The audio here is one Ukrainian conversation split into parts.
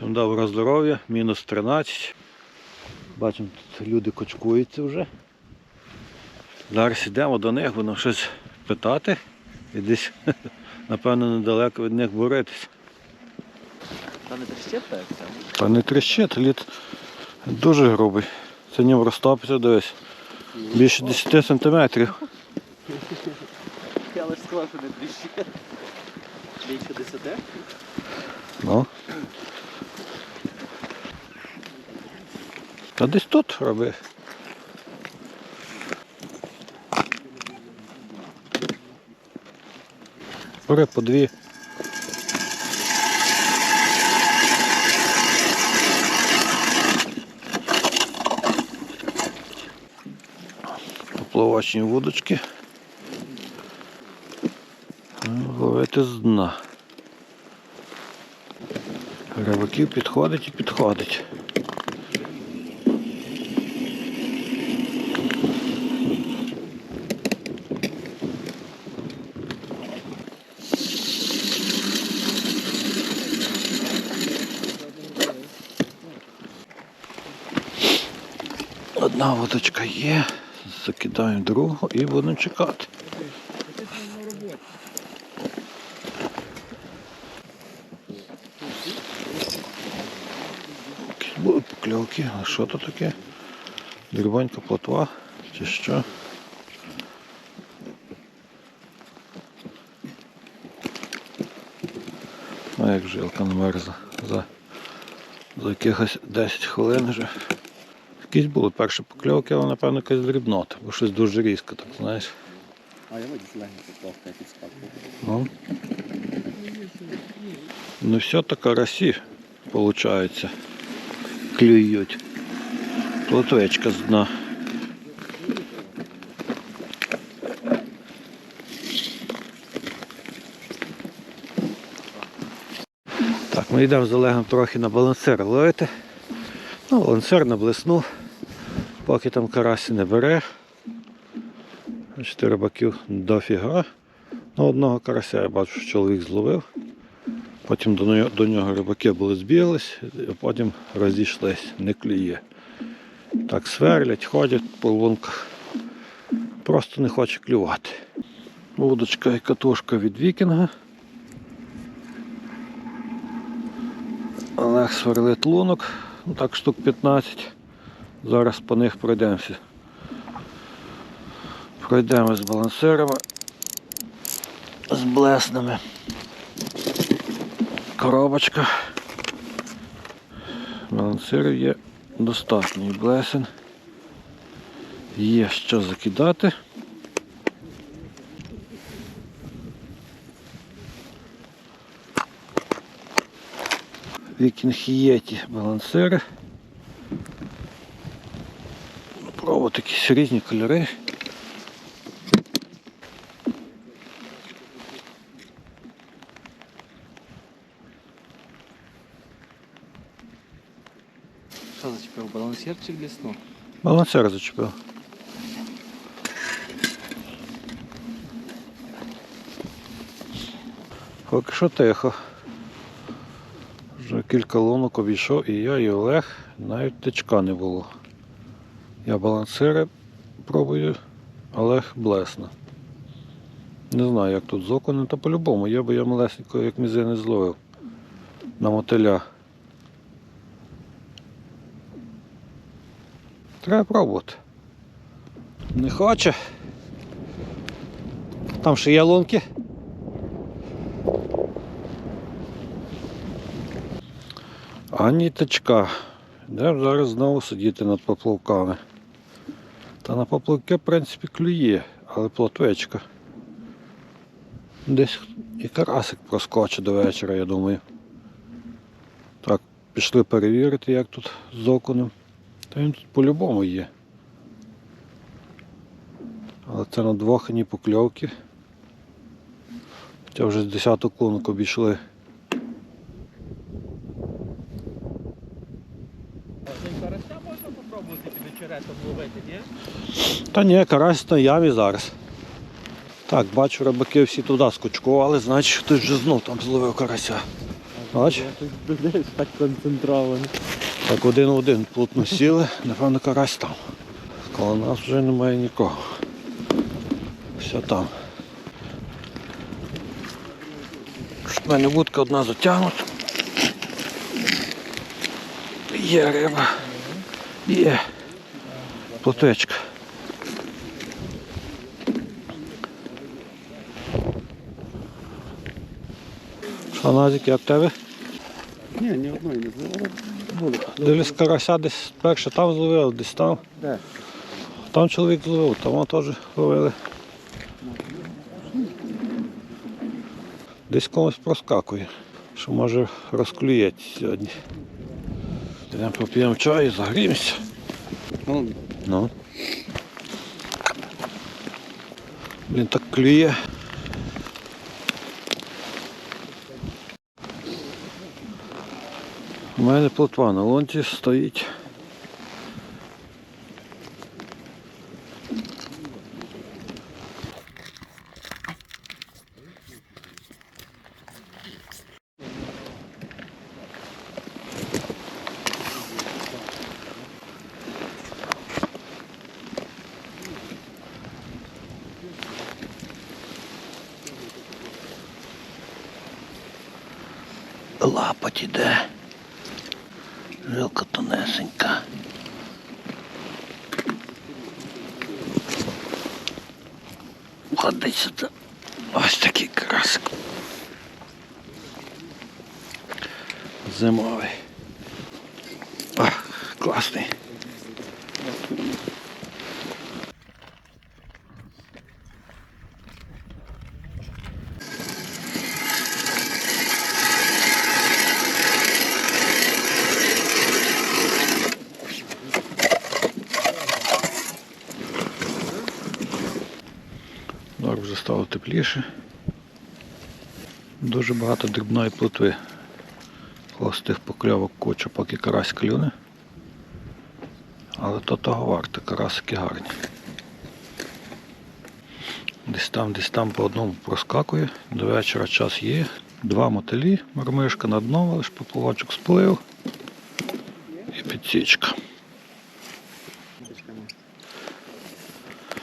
Всім доброго здоров'я, мінус 13. Бачимо, тут люди кочкуються вже. Зараз йдемо до них, будемо щось питати і десь, напевно, недалеко від них боритися. Та не тріщить так? Та не тріщить, лід дуже грубий. Це ним розтопиться десь. Більше 10 сантиметрів. Я лише сказав, що не тріщить. Більше десяти? Ну. Та десь тут роби. Бери по дві. Поплавочні вудочки. Ну, Ловити з дна. Рибаків підходить і підходить. Одна водочка є, закидаємо другу і будемо чекати. Були покльовки, а що то таке? Дрібонька плотва чи що? А як жилка намерзла за, за якихось 10 хвилин вже. Якісь були перші покльовки, але напевно якась дрібнота, бо щось дуже різко, так знаєш. А я воді злегнути плавка. Ну. Ну все то карасі, виходить, клюють. Плотвечка з дна. Так, ми йдемо з Олегом трохи на балансир ловити. Ну, балансир блиснув, поки там карасі не бере. Бачите, рибаків дофіга. Ну, одного карася я бачу, що чоловік зловив. Потім до нього, до нього рибаки були збіглись, а потім розійшлись, не клює. Так сверлять, ходять по лунках. Просто не хоче клювати. Удочка і катушка від вікінга. Олег сверлить лунок, ну так штук 15. Зараз по них пройдемося. Пройдемо з балансирами з блесними. Коробочка. Балансирів є достатньо блесен. Є що закидати. Вікінг Єті балансири. Пробувати якісь різні кольори. Що зачепив? Балансір чи блісну? Балансир зачепив. Поки що тихо. Вже кілька лунок обійшов і я, і Олег, навіть тичка не було. Я балансири пробую, Олег блесне. Не знаю, як тут з окунем, та по-любому є, бо я малесенько, як мізини зловив на мотиля. Треба пробувати. Не хоче. Там ще є лунки. Ані тачка. Йдемо зараз знову сидіти над поплавками. Та на поплавки, в принципі, клює, але плотвечка. Десь і карасик проскочить до вечора, я думаю. Так, пішли перевірити, як тут з окунем. Та він тут по-любому є. Але це на двох ані покльовки. Хоча вже з десяток клунок обійшли. Карася можна попробувати під очеретом ловити, ні? Та ні, карась на ямі зараз. Так, бачу, рибаки всі туди скочкували, значить хтось вже знов там зловив карася. Бач? Так концентровано. Так один в один плотно сіли, напевно, карась там. Коло нас вже немає нікого. Все там. В мене вудка одна затягнута. Є риба. Є. Плотечка. Назік, як тебе? Ні, ні одної не зловили. Були. Дивлюсь, карася десь перше там зловив, десь там. Де? Там чоловік зловив, там теж ловили. Десь комусь проскакує, що може розклюється сьогодні. Йдемо поп'ємо чаю, загріємося. Ну, Ну. Блін, так клює. мене плотва на лонці стоїть. Лапоть іде. Жилка тонесенька. Ходить сюди. Ось такий красик. Зимовий. Ах, класний. Норм вже стало тепліше. Дуже багато дрібної плотви. Холостих покльовок куча, поки карась клюне. Але то того варто, карасики гарні. Десь там, десь там по одному проскакує. До вечора час є. Два мотилі, мармишка на дно, лиш поплавочок сплив. І підсічка.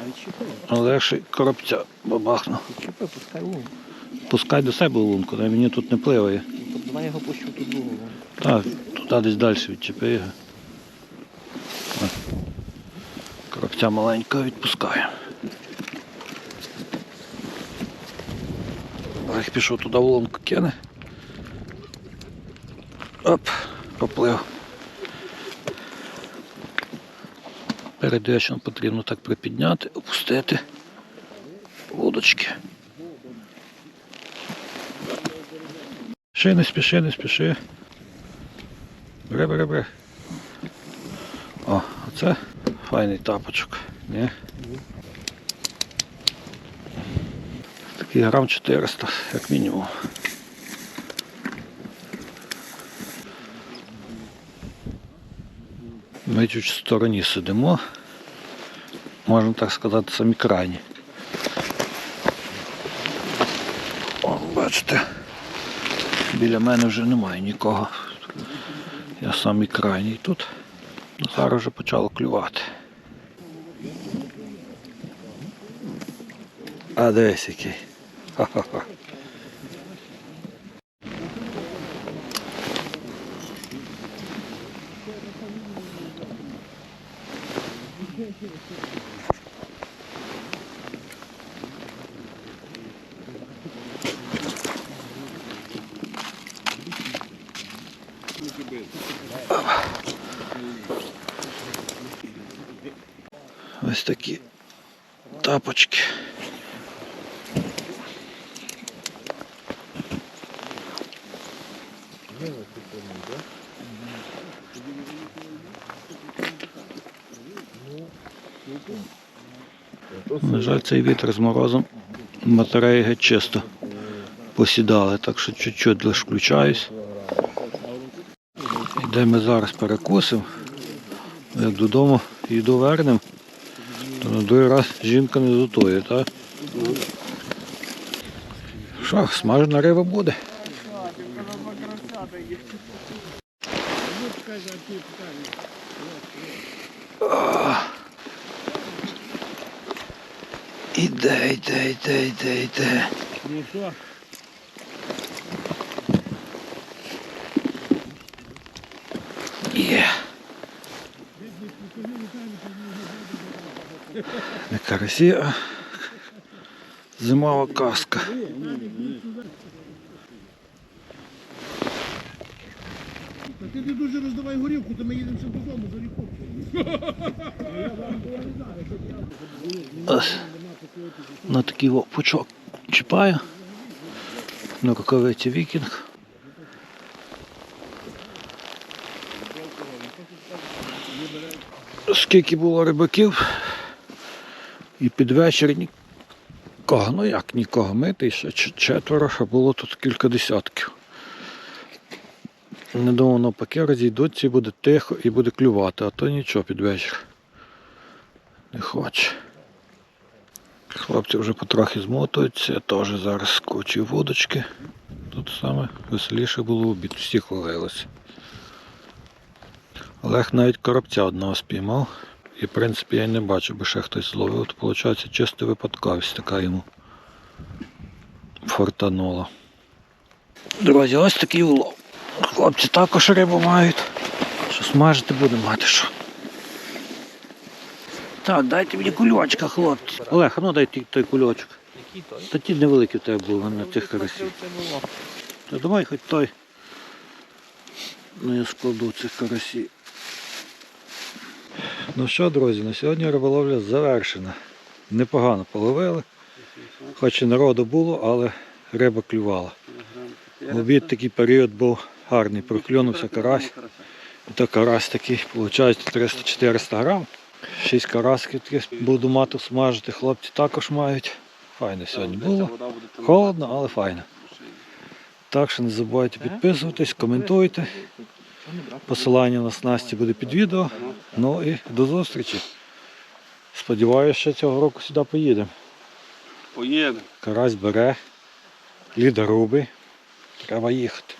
а відчіпи. Легше коробця бабахну. Пускай лун. Пускай до себе лунку, дай мені тут не пливає. Давай його пущу тут другу. Так, туди десь далі відчепи його. Коробця маленького відпускаю. Пішов туди в лунку кине. Оп, поплив. Передвічно потрібно так припідняти, опустити вудочки. Ще не спіши, не спіши. Бери. О, оце файний тапочок. Ні? Такий грам 400, як мінімум. Ми чуть в стороні сидимо. Можна так сказати, самі крайні. О, бачите. Біля мене вже немає нікого. Я самий крайній тут. Зараз вже почало клювати. А десь який. Ха-ха-ха. Такі тапочки. На жаль, цей вітер з морозом батареї геть чисто посідали, так що чуть-чуть лише включаюсь. Де ми зараз перекусимо, як додому їду вернем, то Ну, На другий раз жінка не зутує, так? Що, смажена риба буде? Іде, йде, йде, йде, йде. Ну що? Не карасі, а зимова каска. Та ти не дуже роздавай горілку, то ми їдемо ще додому за. Ось. На такий пучок чіпаю. На рукавиці вікінг. Скільки було рибаків, і під вечір нікого, ну як нікого мити, ще четверо, а було тут кілька десятків. Не думав, навпаки, розійдуться і буде тихо і буде клювати, а то нічого під вечір. Не хоче. Хлопці вже потрохи змотуються, я теж зараз скочу вудочки. Тут саме веселіше було обід, всі хвалилися. Олег навіть коробця одного спіймав. І в принципі я й не бачу, би ще хтось зловив. То виходить чисто випадковість така йому фортанула. Друзі, ось такий улов. Хлопці також рибу мають. Що смажити будемо мати що. Так, дайте мені кульочка, хлопці. Олег, а ну дай той кульочок. Який той? Та ті невеликі в тебе були на тих карасів. Та давай хоч той. Ну я складу цих карасів. Ну що, друзі, на сьогодні риболовля завершена. Непогано половили. Хоч і народу було, але риба клювала. В обід такий період був гарний, проклюнувся карась. І то карась такий, виходить, 300-400 грам. Шість карасків буду мати смажити, хлопці також мають. Файно сьогодні було. Холодно, але файно. Так що не забувайте підписуватись, коментуйте. Посилання на снасті буде під відео. Ну і до зустрічі. Сподіваюся, що цього року сюди поїдемо. Поїдемо. Карась бере, лідоруби. Треба їхати.